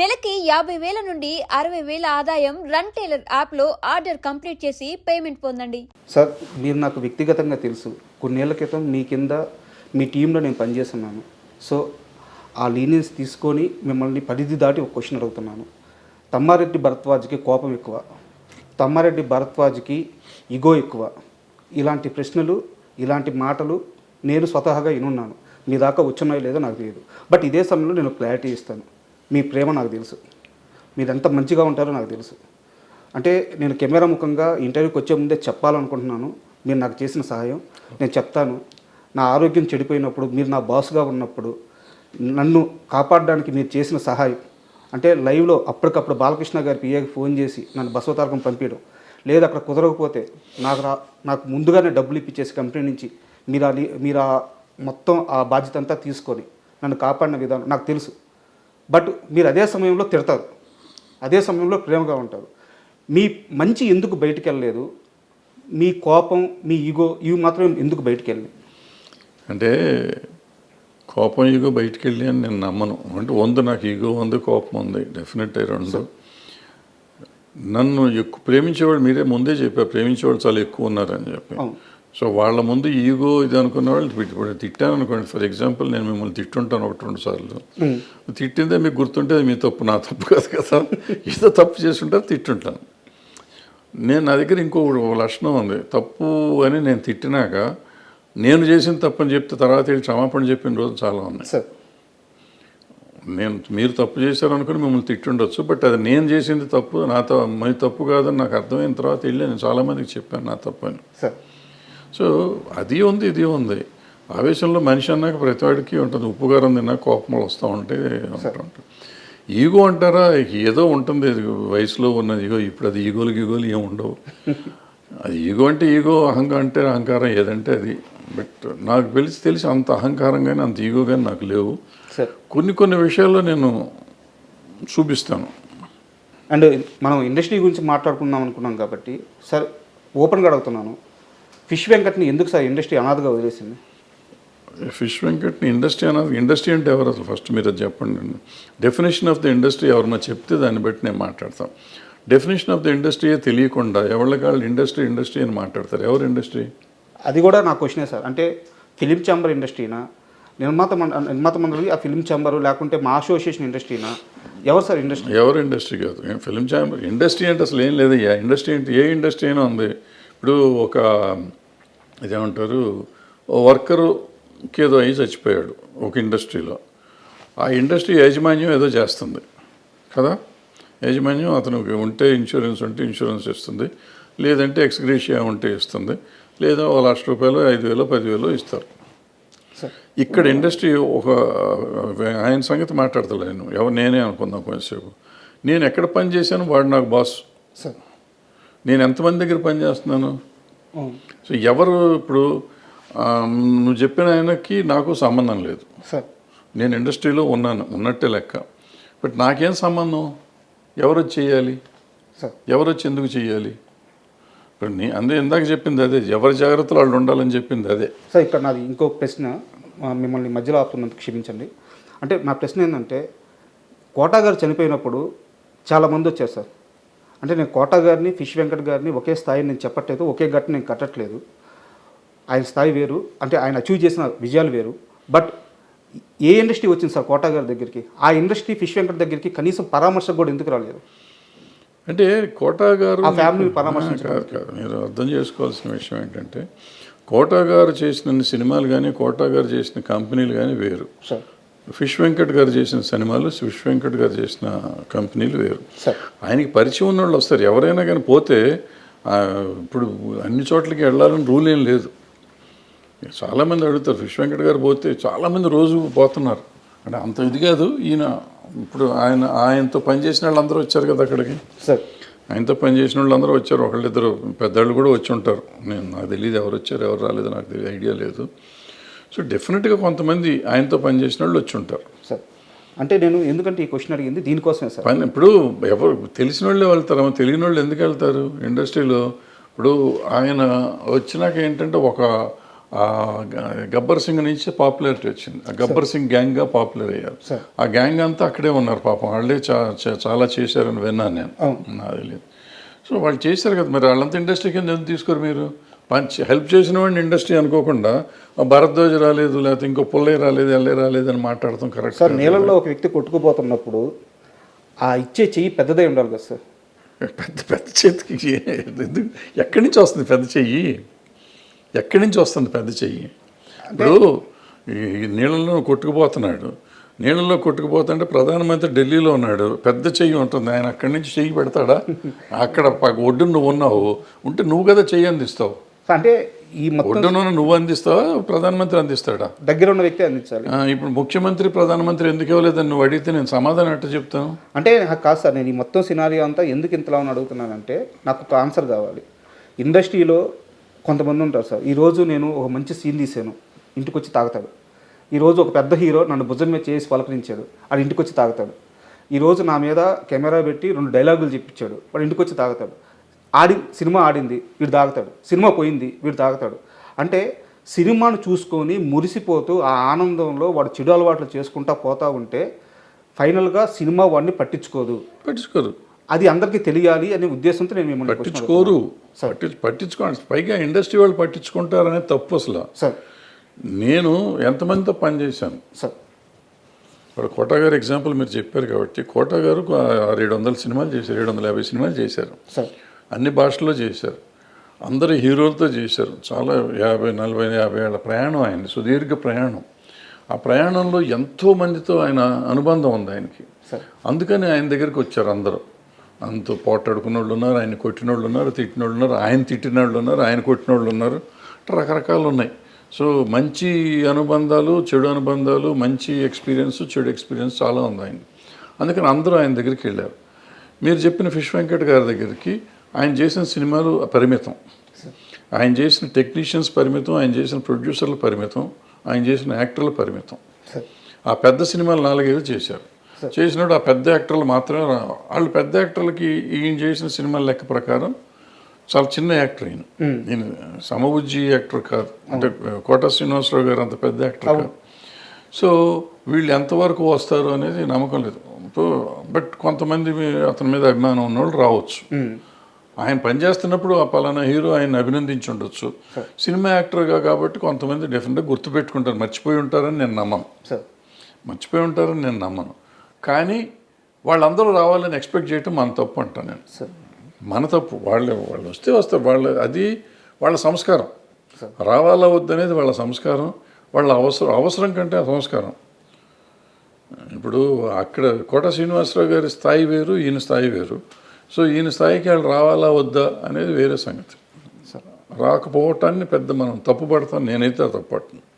నెలకి యాభై వేల నుండి అరవై వేల ఆదాయం రన్ టైలర్ యాప్లో ఆర్డర్ కంప్లీట్ చేసి పేమెంట్ పొందండి. సార్ మీరు నాకు వ్యక్తిగతంగా తెలుసు. కొన్నేళ్ళ క్రితం మీ కింద మీ టీంలో నేను పనిచేస్తున్నాను. సో ఆ లీనియన్స్ తీసుకొని మిమ్మల్ని పరిధి దాటి ఒక క్వశ్చన్ అడుగుతున్నాను. తమ్మారెడ్డి భరద్వాజ్కి కోపం ఎక్కువ. తమ్మారెడ్డి భరద్వాజ్కి ఇగో ఎక్కువ. ఇలాంటి ప్రశ్నలు ఇలాంటి మాటలు నేను స్వతహాగా వినున్నాను. మీ దాకా వచ్చున్నాయో లేదో నాకు తెలియదు. బట్ ఇదే సమయంలో నేను క్లారిటీ ఇస్తాను. మీ ప్రేమ నాకు తెలుసు. మీరు ఎంత మంచిగా ఉంటారో నాకు తెలుసు. అంటే నేను కెమెరా ముఖంగా ఇంటర్వ్యూకి వచ్చే ముందే చెప్పాలనుకుంటున్నాను. మీరు నాకు చేసిన సహాయం. నేను చెప్తాను. నా ఆరోగ్యం చెడిపోయినప్పుడు మీరు నా బాస్గా ఉన్నప్పుడు నన్ను కాపాడడానికి మీరు చేసిన సహాయం. అంటే లైవ్లో అప్పటికప్పుడు బాలకృష్ణ గారి పిఏకి ఫోన్ చేసి నన్ను బసవతారకం పంపించడం లేదు అక్కడ కుదరకపోతే నాకు రా నాకు ముందుగానే డబ్బులు ఇప్పించేసి కంపెనీ నుంచి మీరు ఆ మీరు ఆ మొత్తం ఆ బాధ్యత అంతా తీసుకొని నన్ను కాపాడిన విధానం నాకు తెలుసు. బట్ మీరు అదే సమయంలో తిడతారు. అదే సమయంలో ప్రేమగా ఉంటారు. మీ మంచి ఎందుకు బయటికి వెళ్ళలేదు మీ కోపం మీ ఈగో ఇవి మాత్రం ఎందుకు బయటికి వెళ్ళినాయి అంటే కోపం ఈగో బయటికి వెళ్ళి అని నేను నమ్మను. అంటే ఉంది నాకు ఈగో ఉంది కోపం ఉంది. డెఫినెట్ రెండు. నన్ను ఎక్కువ ప్రేమించేవాళ్ళు మీరే ముందే చెప్పారు. ప్రేమించేవాళ్ళు చాలా ఎక్కువ ఉన్నారని చెప్పి. సో వాళ్ళ ముందు ఈగో ఇది అనుకున్న వాళ్ళు తిట్టి- ఇప్పుడు తిట్టాను అనుకోండి. ఫర్ ఎగ్జాంపుల్ నేను మిమ్మల్ని తిట్టుంటాను ఒకటి రెండు సార్లు. తిట్టిందే మీకు గుర్తుంటే మీ తప్పు నా తప్పు కాదు కదా. ఏదో తప్పు చేస్తుంటారు తిట్టుంటాను. నేను నా దగ్గర ఇంకో లక్షణం ఉంది. తప్పు అని నేను తిట్టినాక నేను చేసిన తప్పు అని చెప్తే తర్వాత వెళ్ళి క్షమాపణ చెప్పిన రోజు చాలా ఉన్నాయి. సార్. నేను మీరు తప్పు చేశారు అనుకుని మిమ్మల్ని తిట్టుండొచ్చు బట్ అది నేను చేసింది తప్పు నా త- మీ తప్పు కాదని నాకు అర్థమైన తర్వాత వెళ్ళి నేను చాలామందికి చెప్పాను నా తప్పు అని. సార్. సో అది ఉంది ఇది ఉంది. ఆవేశంలో మనిషి అన్నాక ప్రతివాడికి ఉంటుంది. ఉప్పు కారం తిన్నా కోపములు వస్తూ ఉంటాయి ఈగో అంటారా? ఏదో ఉంటుంది. వయసులో ఉన్నది ఈగో ఇప్పుడు అది ఈగోలు గీగోలు ఏమి ఉండవు. అది ఈగో అంటే ఈగో అహంకారం అంటే అహంకారం ఏదంటే అది. బట్ నాకు తెలిసి తెలిసి అంత అహంకారం కానీ అంత ఈగో కానీ నాకు లేవు. సార్. కొన్ని కొన్ని విషయాల్లో నేను చూపిస్తాను. అండ్ మనం ఇండస్ట్రీ గురించి మాట్లాడుకుందాం అనుకున్నాం కాబట్టి సార్ ఓపెన్గా అడుగుతున్నాను. ఫిష్ వెంకట్ని ఎందుకు సార్ ఇండస్ట్రీ అనాథగా వదిలేసింది? ఫిష్ వెంకట్ని ఇండస్ట్రీ అన్నది ఇండస్ట్రీ అంటే ఎవరు అసలు? ఫస్ట్ మీరు చెప్పండి. డెఫినేషన్ ఆఫ్ ద ఇండస్ట్రీ ఎవరన్నా చెప్తే దాన్ని బట్టి నేను మాట్లాడతాం డెఫినేషన్ ఆఫ్ ద ఇండస్ట్రీయే తెలియకుండా ఎవరికి వాళ్ళు ఇండస్ట్రీ ఇండస్ట్రీ అని మాట్లాడతారు. ఎవరు ఇండస్ట్రీ అది కూడా నా క్వశ్చనే సార్. అంటే ఫిలిం ఛాంబర్ ఇండస్ట్రీనా? నిర్మాత నిర్మాత మండలి ఆ ఫిలిం ఛాంబర్ లేకుంటే మా అసోసియేషన్ ఇండస్ట్రీనా? ఎవరు సార్ ఇండస్ట్రీ? ఎవరు ఇండస్ట్రీ కాదు. Film chamber? ఇండస్ట్రీ అంటే అసలు ఏం లేదయ్యా. ఇండస్ట్రీ అంటే ఏ ఇండస్ట్రీ అయినా ఉంది. ఇప్పుడు ఒక ఇదేమంటారు ఓ వర్కరుకి ఏదో అయ్యి చచ్చిపోయాడు ఒక ఇండస్ట్రీలో. ఆ ఇండస్ట్రీ యాజమాన్యం ఏదో చేస్తుంది కదా? యాజమాన్యం అతనికి ఉంటే ఇన్సూరెన్స్ ఉంటే ఇన్సూరెన్స్ ఇస్తుంది లేదంటే ఎక్స్గ్రేషియా ఉంటే ఇస్తుంది లేదా ఒక లక్ష రూపాయలు ఐదు వేలు పదివేలు ఇస్తారు. ఇక్కడ ఇండస్ట్రీ ఒక ఆయన సంగతి మాట్లాడతలే నేను. ఎవరు నేనే అనుకుందాం కొంచెంసేపు. నేను ఎక్కడ పని చేశాను? వాడు నాకు బాస్. సార్. నేను ఎంతమంది దగ్గర పని చేస్తున్నాను. సో ఎవరు ఇప్పుడు నువ్వు చెప్పిన ఆయనకి నాకు సంబంధం లేదు. సార్. నేను ఇండస్ట్రీలో ఉన్నాను ఉన్నట్టే లెక్క. బట్ నాకేం సంబంధం? ఎవరు వచ్చి చేయాలి? సార్. ఎవరు వచ్చి ఎందుకు చేయాలి? ఇప్పుడు నీ అందే ఇందాక చెప్పింది అదే ఎవరి జాగ్రత్తలు వాళ్ళు ఉండాలని చెప్పింది అదే. సార్ ఇక్కడ నాది ఇంకో ప్రశ్న మిమ్మల్ని మధ్యలో ఆపుతున్నందుకు క్షమించండి. అంటే నా ప్రశ్న ఏంటంటే కోటా గారు చనిపోయినప్పుడు చాలామంది వచ్చారు సార్. అంటే నేను కోటా గారిని ఫిష్ వెంకట్ గారిని ఒకే స్థాయి నేను చెప్పట్లేదు ఒకే గట్టు నేను కట్టట్లేదు. ఆయన స్థాయి వేరు అంటే ఆయన అచీవ్ చేసిన విజయాలు వేరు. బట్ ఏ ఇండస్ట్రీ వచ్చింది సార్ కోటా గారి దగ్గరికి? ఆ ఇండస్ట్రీ ఫిష్ వెంకట్ దగ్గరికి కనీసం పరామర్శకు కూడా ఎందుకు రాలేదు? అంటే కోటా గారు ఆ ఫ్యామిలీని పరామర్శించడం. కాదు కాదు మీరు అర్థం చేసుకోవాల్సిన విషయం ఏంటంటే కోటా గారు చేసిన సినిమాలు కానీ కోటా గారు చేసిన కంపెనీలు కానీ వేరు. సార్ ఫిష్ వెంకట్ గారు చేసిన సినిమాలు ఫిష్ వెంకట్ గారు చేసిన కంపెనీలు వేరు. ఆయనకి పరిచయం ఉన్న వాళ్ళు వస్తారు. ఎవరైనా కానీ పోతే ఇప్పుడు అన్ని చోట్లకి వెళ్ళాలని రూల్ ఏం లేదు. చాలామంది అడుగుతారు ఫిష్ వెంకట్ గారు పోతే చాలామంది రోజు పోతున్నారు. అంటే అంత ఇది కాదు ఈయన ఇప్పుడు ఆయన ఆయనతో పనిచేసిన వాళ్ళందరూ వచ్చారు కదా అక్కడికి? సార్. ఆయనతో పనిచేసిన వాళ్ళు అందరూ వచ్చారు. ఒకళ్ళిద్దరు పెద్దవాళ్ళు కూడా వచ్చి ఉంటారు. నేను నాకు తెలియదు ఎవరు వచ్చారు ఎవరు రాలేదు నాకు తెలియదు ఐడియా లేదు. సో డెఫినెట్గా కొంతమంది ఆయనతో పనిచేసిన వాళ్ళు వచ్చి ఉంటారు. సార్ అంటే నేను ఎందుకంటే ఈ క్వశ్చన్ అడిగింది దీనికోసమే సార్. పని ఇప్పుడు ఎవరు తెలిసిన వాళ్ళే వెళ్తారు తెలియని వాళ్ళు ఎందుకు వెళ్తారు ఇండస్ట్రీలో? ఇప్పుడు ఆయన వచ్చినాక ఏంటంటే ఒక గబ్బర్ సింగ్ నుంచి పాపులారిటీ వచ్చింది. ఆ గబ్బర్ సింగ్ గ్యాంగ్గా పాపులర్ అయ్యారు. సార్. ఆ గ్యాంగ్ అంతా అక్కడే ఉన్నారు పాపం. వాళ్ళే చా చాలా చేశారని విన్నాను నేను. నాకు తెలియదు. సో వాళ్ళు చేశారు కదా మరి వాళ్ళంతా ఇండస్ట్రీ కింద ఎందుకు తీసుకోరు మీరు? పంచ్ హెల్ప్ చేసిన వాడిని ఇండస్ట్రీ అనుకోకుండా భరద్వాజ్ రాలేదు లేకపోతే ఇంకో పుల్లయ్య రాలేదు ఎల్లే రాలేదు అని మాట్లాడటం కరెక్ట్ సార్ నీళ్ళల్లో ఒక వ్యక్తి కొట్టుకుపోతున్నప్పుడు ఆ ఇచ్చే చెయ్యి పెద్దదై ఉండాలి కదా సార్. పెద్ద పెద్ద చేతికి ఎక్కడి నుంచి వస్తుంది పెద్ద చెయ్యి? ఎక్కడి నుంచి వస్తుంది పెద్ద చెయ్యి? ఇప్పుడు నీళ్ళలో కొట్టుకుపోతున్నాడు. నీళ్ళలో కొట్టుకుపోతుంటే ప్రధానమంత్రి ఢిల్లీలో ఉన్నాడు. పెద్ద చెయ్యి ఉంటుంది. ఆయన అక్కడి నుంచి చెయ్యి పెడతాడా? అక్కడ ఒడ్డున నువ్వు ఉన్నావు. ఉంటే నువ్వు కదా చెయ్యి అందిస్తావు. అంటే ఈ మొత్తం నువ్వు అందిస్తావా? ప్రధానమంత్రి అందిస్తాడా? దగ్గర ఉన్న వ్యక్తి అందించాలి. ఇప్పుడు ముఖ్యమంత్రి ప్రధానమంత్రి ఎందుకు ఇవ్వలేదని నువ్వు అడిగితే నేను సమాధానం ఎట్ట చెప్తాను? అంటే నాకు కాదు సార్ నేను ఈ మొత్తం సినారియో అంతా ఎందుకు ఇంతలా అని అడుగుతున్నానంటే నాకు ఒక ఆన్సర్ కావాలి. ఇండస్ట్రీలో కొంతమంది ఉంటారు సార్. ఈరోజు నేను ఒక మంచి సీన్ తీసాను ఇంటికి వచ్చి తాగుతాడు ఈరోజు ఒక పెద్ద హీరో నన్ను భుజం మీద చేసి పలకరించాడు. వాడు ఇంటికి వచ్చి తాగుతాడు ఈరోజు నా మీద కెమెరా పెట్టి రెండు డైలాగులు చెప్పించాడు. వాడు ఇంటికి వచ్చి తాగుతాడు. ఆడి సినిమా ఆడింది వీడు తాగుతాడు. సినిమా పోయింది వీడు తాగుతాడు. అంటే సినిమాను చూసుకొని మురిసిపోతూ ఆ ఆనందంలో వాడు చెడు అలవాట్లు చేసుకుంటా పోతా ఉంటే ఫైనల్గా సినిమా వాడిని పట్టించుకోదు. పట్టించుకోరు. అది అందరికీ తెలియాలి అనే ఉద్దేశంతో నేను మిమ్మల్ని పట్టించుకోరు. పట్టి పట్టించుకోండి పైగా ఇండస్ట్రీ వాళ్ళు పట్టించుకుంటారనే తప్పు అసలు. సార్. నేను ఎంతమందితో పనిచేశాను సార్. ఇప్పుడు కోటా గారు ఎగ్జాంపుల్ మీరు చెప్పారు కాబట్టి కోటా గారు ఏడు వందల సినిమాలు చేశారు ఏడు వందల యాభై సినిమాలు చేశారు. సార్. అన్ని భాషల్లో చేశారు. అందరు హీరోలతో చేశారు. చాలా యాభై నలభై యాభై ఏళ్ళ ప్రయాణం ఆయన సుదీర్ఘ ప్రయాణం. ఆ ప్రయాణంలో ఎంతో మందితో ఆయన అనుబంధం ఉంది ఆయనకి. అందుకని ఆయన దగ్గరికి వచ్చారు అందరూ. అంత పోటాడుకున్న వాళ్ళు ఉన్నారు ఆయన కొట్టిన వాళ్ళు ఉన్నారు తిట్టిన వాళ్ళు ఉన్నారు ఆయన తిట్టిన వాళ్ళు ఉన్నారు ఆయన కొట్టిన వాళ్ళు ఉన్నారు రకరకాలు ఉన్నాయి. సో మంచి అనుబంధాలు చెడు అనుబంధాలు మంచి ఎక్స్పీరియన్స్ చెడు ఎక్స్పీరియన్స్ చాలా ఉంది ఆయన అందుకని అందరూ ఆయన దగ్గరికి వెళ్ళారు. మీరు చెప్పిన ఫిష్ వెంకట్ గారి దగ్గరికి ఆయన చేసిన సినిమాలు పరిమితం. ఆయన చేసిన టెక్నీషియన్స్ పరిమితం ఆయన చేసిన ప్రొడ్యూసర్లు పరిమితం ఆయన చేసిన యాక్టర్లు పరిమితం. ఆ పెద్ద సినిమాలు నాలుగైదు చేశారు. చేసినప్పుడు ఆ పెద్ద యాక్టర్లు మాత్రమే వాళ్ళు పెద్ద యాక్టర్లకి ఈయన చేసిన సినిమాల లెక్క ప్రకారం చాలా చిన్న యాక్టర్ ఈయన. ఈయన సమబుజ్జి యాక్టర్ కాదు. అంటే కోట శ్రీనివాసరావు గారు అంత పెద్ద యాక్టర్ కాదు. సో వీళ్ళు ఎంతవరకు వస్తారు అనేది నమ్మకం లేదు. బట్ కొంతమంది అతని మీద అభిమానం ఉన్నవాళ్ళు రావచ్చు. ఆయన పనిచేస్తున్నప్పుడు ఆ పలానా హీరో ఆయన అభినందించి ఉండొచ్చు. సినిమా యాక్టర్గా కాబట్టి కొంతమంది డెఫినెట్గా గుర్తుపెట్టుకుంటారు. మర్చిపోయి ఉంటారని నేను నమ్మను. సార్ మర్చిపోయి ఉంటారని నేను నమ్మను. కానీ వాళ్ళందరూ రావాలని ఎక్స్పెక్ట్ చేయటం మన తప్పు అంటాను నేను. మన తప్పు. వాళ్ళు వాళ్ళు వస్తే వస్తారు. వాళ్ళ అది వాళ్ళ సంస్కారం. రావాలా వద్దనేది వాళ్ళ సంస్కారం. వాళ్ళ అవసరం అవసరం కంటే ఆ సంస్కారం. ఇప్పుడు అక్కడ కోట శ్రీనివాసరావు గారి స్థాయి వేరు ఈయన స్థాయి వేరు. సో ఈయన స్థాయికి వాళ్ళు రావాలా వద్దా అనేది వేరే సంగతి. రాకపోవటాన్ని పెద్ద మనం తప్పు పడతాం నేనైతే తప్పు పడతాను